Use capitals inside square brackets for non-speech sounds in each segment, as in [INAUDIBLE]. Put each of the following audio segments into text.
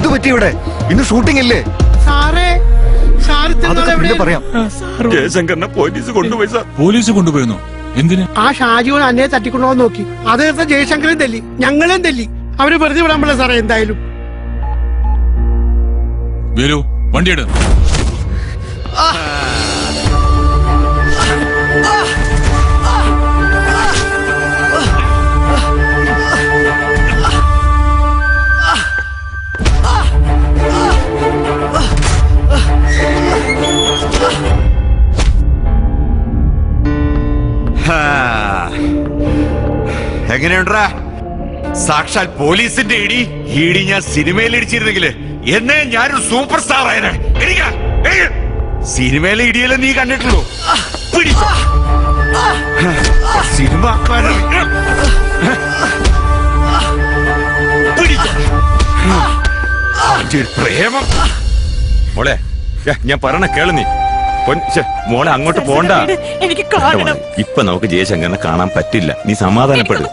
എന്തു പറ്റി ഇവിടെ? ഇന്ന് ഷൂട്ടിംഗ് ഇല്ലേ? സാറേ അതൊക്കെ പിന്നെ? പറയാം. ജയശങ്കറിനെ പോലീസ് കൊണ്ടുപോയി സാർ. പോലീസ് കൊണ്ടുപോയെന്നോ എന്തിന്? ആ ഷാജീവൻ അന്നെ തട്ടിക്കൊണ്ടോ നോക്കി. അത് തീർത്ത ജയശങ്കരും തല്ലി ഞങ്ങളെയും തല്ലി അവർ വെറുതെ വിടാൻ പറ്റില്ല സാറേ എന്തായാലും. വേലു വണ്ടിയെടു സാക്ഷാൽ പോലീസിന്റെ ഇടി ഇടി ഞാൻ സിനിമയിൽ ഇടിച്ചിരുന്നെങ്കിൽ എന്നെ ഞാനൊരു സൂപ്പർ സ്റ്റാർ ആയനെ എണീക്ക, എണീക്ക. സിനിമയിലെ ഇടിയല്ലേ നീ കണ്ടിട്ടുള്ളൂ. സിനിമ പ്രേമം. മോളെ ഞാൻ പറയണ കേളു നീ. മോളെ അങ്ങോട്ട് പോണ്ട. എനിക്ക് ഇപ്പൊ നമുക്ക് ജയശങ്കറിനെ കാണാൻ പറ്റില്ല. നീ സമാധാനപ്പെടും.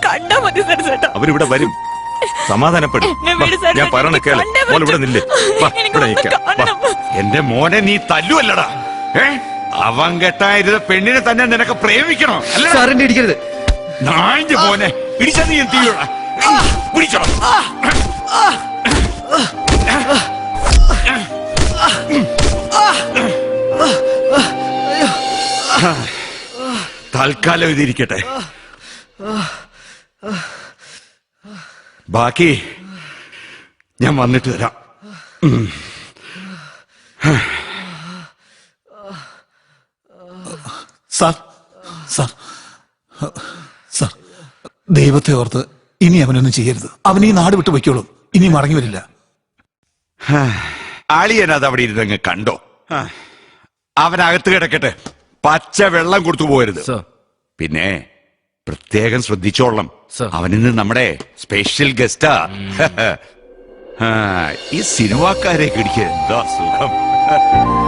അവരിവിടെ വരും. സമാധാനപ്പെടും. ഞാൻ പറയണ എനിക്ക് കേൾ. കണ്ടേ മോൾ ഇവിടെ നില്ലേ ഇവിടെ. എന്റെ മോനെ നീ തല്ലുവല്ലടാ. അവൻ കെട്ടായിരുന്ന പെണ്ണിനെ തന്നെ നിനക്ക് പ്രേമിക്കണോ. സാറിന്റെ ഇടിക്കരുത്. നായിന്റെ മോനെ പിടിച്ചാ നീ എന്ത് ചെയ്യൂടാ പിടിച്ചോ. തൽക്കാലം ഇതിരിക്കട്ടെ. ബാക്കി ഞാൻ വന്നിട്ട് തരാം സാർ സാർ സാർ ദൈവത്തെ ഓർത്ത് ഇനി അവനൊന്നും ചെയ്യരുത്. അവൻ ഈ നാട് വിട്ടു വയ്ക്കോളും ഇനി മടങ്ങി വരില്ല. ആളിയനത് അത് അവിടെ ഇരുന്നങ്ങ് കണ്ടോ? അവനകത്ത് കിടക്കട്ടെ. പച്ച വെള്ളം കൊടുത്തു പോരുത് പിന്നെ പ്രത്യേകം ശ്രദ്ധിച്ചോളണം. അവനിന്ന് നമ്മുടെ സ്പെഷ്യൽ ഗസ്റ്റാ [LAUGHS] ഈ സിനിമാക്കാരെ കിടിക്കുക എന്താ സുഖം?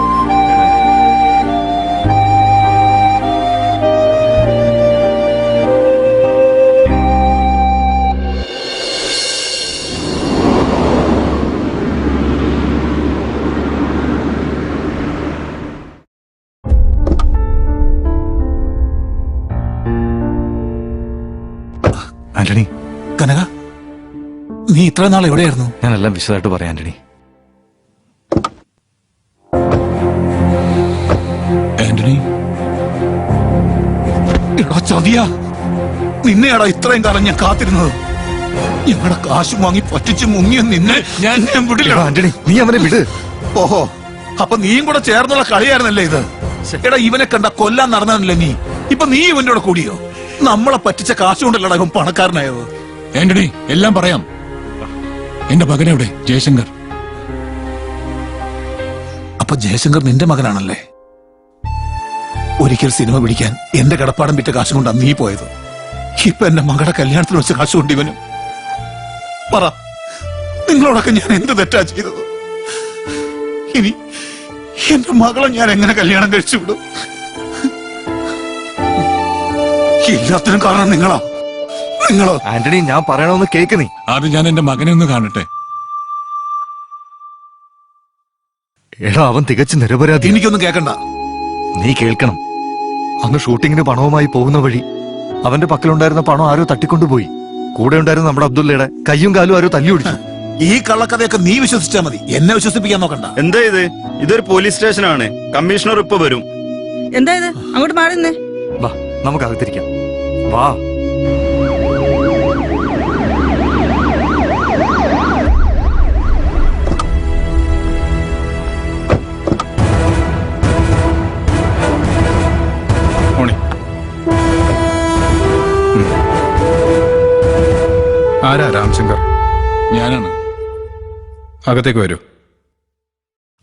[LAUGHS] ആന്റണി. കനക നീ ഇത്ര നാൾ എവിടെയായിരുന്നു? ഞാനെല്ലാം വിശദമായിട്ട് പറയാം ആന്റണി. ആന്റണി. എടാ ചതിയാ. നിന്നെയാടാ ഇത്രയും കാലം ഞാൻ കാത്തിരുന്നത്. ഞങ്ങളുടെ കാശ് വാങ്ങി പറ്റിച്ച് മുങ്ങിയ നിന്നെ ഞാൻ ഞാൻ ആന്റണി നീ അവനെ വിട്. ഓഹോ അപ്പൊ നീയും കൂടെ ചേർന്നുള്ള കളിയായിരുന്നല്ലേ ഇത്? എടാ ഇവനെ കണ്ട കൊല്ലാൻ നടന്നതല്ലേ നീ? ഇപ്പൊ നീ ഇവന്റെ കൂടെ കൂടിയോ? നമ്മളെ പറ്റിച്ച കാശ് കൊണ്ടല്ലടാ ഇവൻ പണക്കാരനായത്. ആന്റണി എല്ലാം പറയാം. എന്റെ മകനെവിടെ ജയശങ്കർ. അപ്പൊ ജയശങ്കർ നിന്റെ മകനാണല്ലേ? ഒരിക്കൽ സിനിമ പിടിക്കാൻ എന്റെ കടപ്പാടം വിറ്റ കാശ് കൊണ്ടാ നീ പോയത്. ഇപ്പൊ എന്റെ മകളുടെ കല്യാണത്തിന് വെച്ച കാശ് കൊണ്ട് ഇവനും. പറ നിങ്ങളോടൊക്കെ ഞാൻ എന്ത് തെറ്റാ ചെയ്തത്? ഇനി എന്റെ മകളെ ഞാൻ എങ്ങനെ കല്യാണം കഴിച്ചു വിടും എല്ലാത്തിനും കാരണം നിങ്ങളാ. നിങ്ങളോ ആന്റണി ഞാൻ പറയണമെന്ന് കേക്ക് നീ. ആദ്യം ഞാൻ എന്റെ മകനെ ഒന്ന് കാണട്ടെ. എടാ അവൻ തികച്ചു നിരപരാധി എനിക്കൊന്നും കേക്കണ്ട. നീ കേൾക്കണം. അന്ന് ഷൂട്ടിങ്ങിന് പണവുമായി പോകുന്ന വഴി അവന്റെ പക്കലുണ്ടായിരുന്ന പണം ആരോ തട്ടിക്കൊണ്ടുപോയി. കൂടെ ഉണ്ടായിരുന്ന നമ്മുടെ അബ്ദുള്ളയുടെ കയ്യും കാലും ആരോ തല്ലി ഒടിച്ചു ഈ കള്ളക്കഥയൊക്കെ നീ വിശ്വസിച്ചാ മതി. എന്നെ വിശ്വസിപ്പിക്കാൻ നോക്കണ്ട. എന്താ ഇത്? ഇതൊരു പോലീസ് സ്റ്റേഷനാണ്. കമ്മീഷണർ ഇപ്പൊ വരും. എന്താ ഇത്? അങ്ങോട്ട് മാറി വാ. നമുക്ക് അകത്തിരിക്കാം വാ ആരാ രാംശങ്കർ? ഞാനാണ്. അകത്തേക്ക് വരൂ.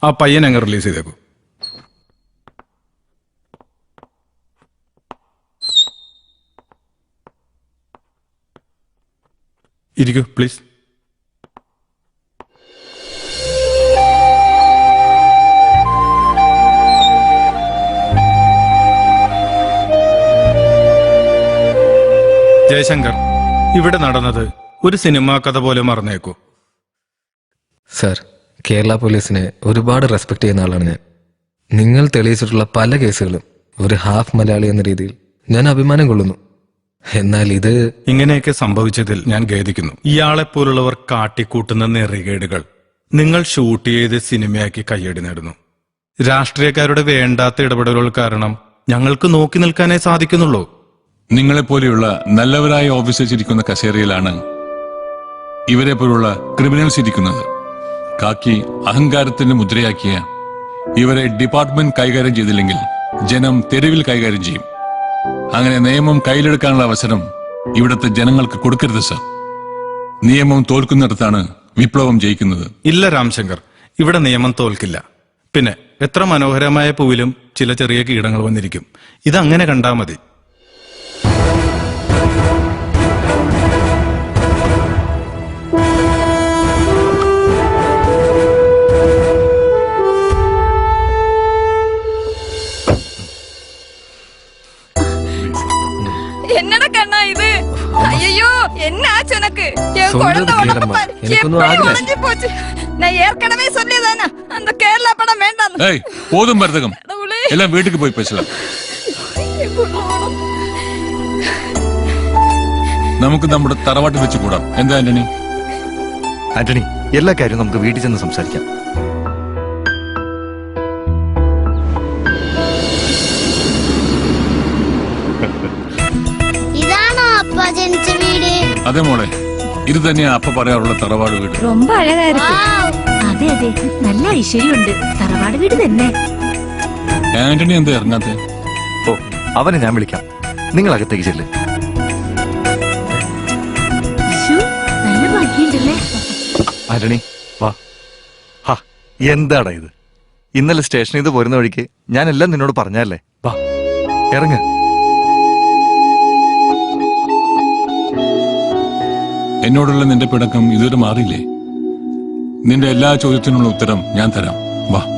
ആ പയ്യൻ അങ്ങ് റിലീസ് ചെയ്തേക്കൂ. ഇരിക്കൂ പ്ലീസ് ജയശങ്കർ ഇവിടെ നടന്നത് ഒരു സിനിമാ കഥ പോലെ മറന്നേക്കൂ. സർ കേരള പോലീസിനെ ഒരുപാട് റെസ്പെക്ട് ചെയ്യുന്ന ആളാണ് ഞാൻ. നിങ്ങൾ തെളിയിച്ചിട്ടുള്ള പല കേസുകളും ഒരു ഹാഫ് മലയാളി എന്ന രീതിയിൽ ഞാൻ അഭിമാനം കൊള്ളുന്നു. എന്നാൽ ഇത് ഇങ്ങനെയൊക്കെ സംഭവിച്ചതിൽ ഞാൻ ഖേദിക്കുന്നു. ഇയാളെപ്പോലുള്ളവർ കാട്ടിക്കൂട്ടുന്ന നെറികേടുകൾ. നിങ്ങൾ ഷൂട്ട് ചെയ്ത് സിനിമയാക്കി കയ്യടി നേടുന്നു. രാഷ്ട്രീയക്കാരുടെ വേണ്ടാത്ത ഇടപെടലുകൾ കാരണം ഞങ്ങൾക്ക് നോക്കി നിൽക്കാനേ സാധിക്കുന്നുള്ളൂ. നിങ്ങളെപ്പോലെയുള്ള നല്ലവരായ ഓഫീസേഴ്സ് ഇരിക്കുന്ന കസേരയിലാണ് ഇവരെ പോലുള്ള ക്രിമിനൽസ് ഇരിക്കുന്നത്. കാക്കി അഹങ്കാരത്തിന്റെ മുദ്രയാക്കിയ ഇവരെ ഡിപ്പാർട്ട്മെന്റ് കൈകാര്യം ചെയ്തില്ലെങ്കിൽ ജനം തെരുവിൽ കൈകാര്യം ചെയ്യും. അങ്ങനെ നിയമം കയ്യിലെടുക്കാനുള്ള അവസരം ഇവിടുത്തെ ജനങ്ങൾക്ക് കൊടുക്കരുത് സർ. നിയമം തോൽക്കുന്നിടത്താണ് വിപ്ലവം ജയിക്കുന്നത്. ഇല്ല രാംശങ്കർ. ഇവിടെ നിയമം തോൽക്കില്ല. പിന്നെ എത്ര മനോഹരമായ പൂവിലും ചില ചെറിയ കീടങ്ങൾ വന്നിരിക്കും. ഇതങ്ങനെ കണ്ടാൽ മതി. ஆகல நான் அந்த கேரளா வேண்டாம் போதும் பரதகம் எல்லாம் வீட்டுக்கு போய் பேசலாம் നമുക്ക് നമ്മുടെ തറവാട്ടിൽ വെച്ച് കൂടാം. എന്താ ആന്റണി? ആന്റണി എല്ലാ കാര്യവും നമുക്ക് വീട്ടിൽ ചെന്ന് സംസാരിക്കാം. അതെ മോളെ. ഇത് തന്നെയാ അപ്പ പറയാറുള്ള തറവാട് വീട് ரொம்ப அழகா இருக்கு അതെ അതെ നല്ല ഐശ്വര്യമുണ്ട് തറവാട് വീട് തന്നെ ആന്റണി എന്താ ഇറങ്ങാത്തെ ഓ അവനെ ഞാൻ വിളിക്കാം നിങ്ങൾ അകത്തേക്ക് ചെല്ല് നല്ല ഭംഗിയുണ്ടല്ലേ ആന്റണി വാ ഹാ എന്താടാ ഇത് ഇന്നലെ സ്റ്റേഷനിൽ നിന്ന് പോരുന്ന വഴിക്ക് ഞാൻ എല്ലാം നിന്നോട് പറഞ്ഞല്ലേ വാ ഇറങ്ങ് എന്നോടുള്ള നിന്റെ പിടക്കം ഇതുവരെ മാറിയില്ലേ? നിന്റെ എല്ലാ ചോദ്യത്തിനുള്ള ഉത്തരം ഞാൻ തരാം. വാ.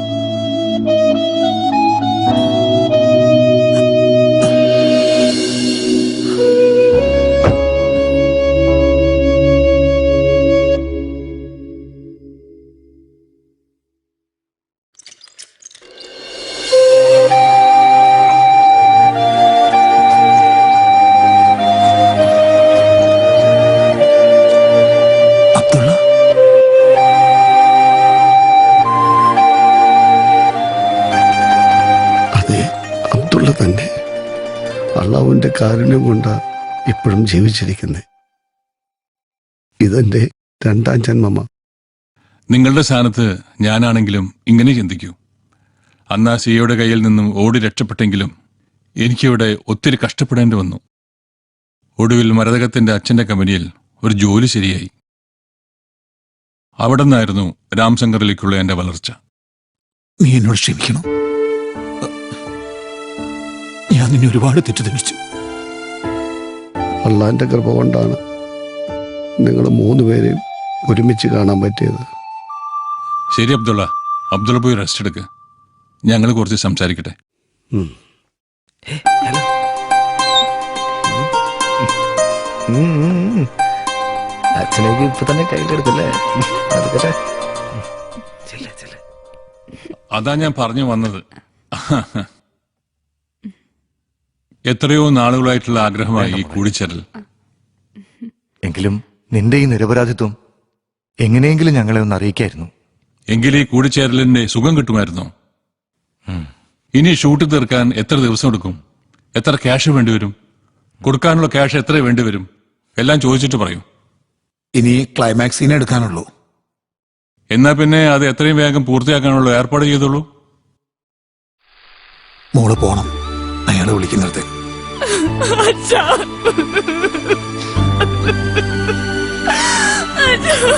അള്ളാഹുവിന്റെ കാരുണ്യം കൊണ്ടാ ഇപ്പോഴും ജീവിച്ചിരിക്കുന്നത് ഇതെന്റെ രണ്ടാം ജന്മമാ. നിങ്ങളുടെ സ്ഥാനത്ത് ഞാനാണെങ്കിലും ഇങ്ങനെ ചിന്തിക്കൂ. അന്ന് ആ സിയുടെ കയ്യിൽ നിന്നും ഓടി രക്ഷപ്പെട്ടെങ്കിലും എനിക്കിവിടെ ഒത്തിരി കഷ്ടപ്പെടേണ്ടി വന്നു. ഒടുവിൽ മരതകത്തിന്റെ അച്ഛന്റെ കമ്പനിയിൽ ഒരു ജോലി ശരിയായി. അവിടെ നിന്നായിരുന്നു രാംശങ്കറിലേക്കുള്ള എന്റെ വളർച്ച. നീ എന്നോട് ക്ഷമിക്കണം. ഞാൻ നിന്നെ ഒരുപാട് തെറ്റിദ്ധരിച്ചു. അള്ളാന്റെ കൃപ കൊണ്ടാണ് നിങ്ങൾ മൂന്ന് പേരെയും ഒരുമിച്ച് കാണാൻ പറ്റിയത്. ശരി അബ്ദുള്ള. അബ്ദുള്ള പോയി റെസ്റ്റ് എടുക്ക്. ഞങ്ങൾ കുറച്ച് സംസാരിക്കട്ടെ. അച്ഛനേക്ക് ഇപ്പൊ തന്നെ അതാ ഞാൻ പറഞ്ഞു വന്നത്. എത്രയോ നാളുകളായിട്ടുള്ള ആഗ്രഹമായി ഈ കൂടിച്ചേരൽ. എങ്കിലും നിന്റെ ഈ നിരപരാധിത്വം എങ്ങനെയെങ്കിലും ഞങ്ങളെ ഒന്ന് അറിയിക്കായിരുന്നു. എങ്കിൽ ഈ കൂടിച്ചേരലിന്റെ സുഖം കിട്ടുമായിരുന്നു. ഇനി ഷൂട്ട് തീർക്കാൻ എത്ര ദിവസം എടുക്കും? എത്ര ക്യാഷ് വേണ്ടിവരും കൊടുക്കാനുള്ള ക്യാഷ് എത്ര വേണ്ടിവരും എല്ലാം ചോദിച്ചിട്ട് പറയൂ. ഇനി ക്ലൈമാക്സ് സീൻ എടുക്കാനുള്ളൂ. എന്നാ പിന്നെ അത് എത്രയും വേഗം പൂർത്തിയാക്കാനുള്ള ഏർപ്പാട് ചെയ്തോളൂ. മോൾ പോണം. അയാളെ 아, 참. 아, 참.